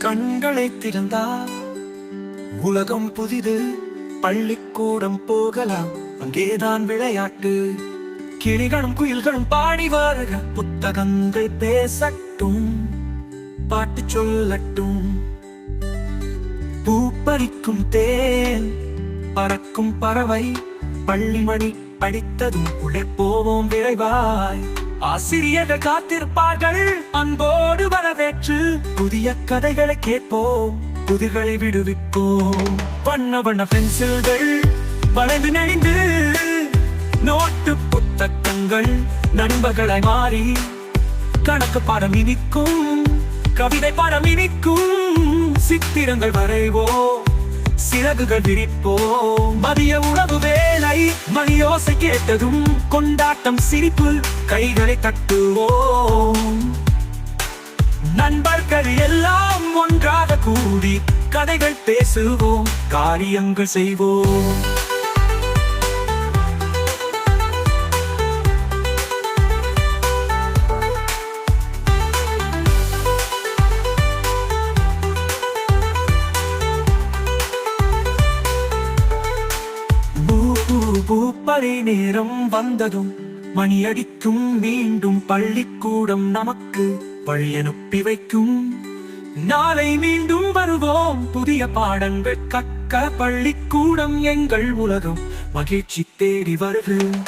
கண்களை திறந்தால் உலகம் புதிது பள்ளிக்கூடம் போகலாம். அங்கேதான் விளையாட்டு கிளிகளும் குயில்களும் பாடி வருக. புத்தகங்கள் பேசட்டும் பாட்டு சொல்லட்டும். பூப்பறிக்கும் தேன் பறக்கும் பறவை. பள்ளிமணி படித்ததும் உள்ளே போவோம் விரைவாய். ஆசிரியர்கள் காத்திருப்பார்கள். அன்போடு வரவேற்று புதிய கதைகளை கேட்போம். புதிர்களை விடுவிப்போம். வண்ண வண்ண பென்சில்கள் வளைந்து நெறிந்து நோட்டு புத்தகங்கள் நண்பர்களை மாறி கணக்கு பாடம் இனிக்கும் கவிதை பாடம் இனிக்கும் சித்திரங்கள் வரைவோம். சிறகுகள் விரிப்போம். மதிய உணவு வேலை மணியோசை கேட்டதும் கொண்டாட்டம் சிரிப்பு கைகளை தட்டுவோம். நண்பர்கள் எல்லாம் ஒன்றாக கூடி கதைகள் பேசுவோம் காரியங்கள் செய்வோம். பூப்பறை நேரம் வந்ததும் மணியடிக்கும் மீண்டும் பள்ளிக்கூடம் நமக்கு வழியனுப்பி வைக்கும். நாளை மீண்டும் வருவோம் புதிய பாடங்கள் கற்க பள்ளிக்கூடம் எங்கள் உலகம் மகிழ்ச்சி தேடி வருகிறோம்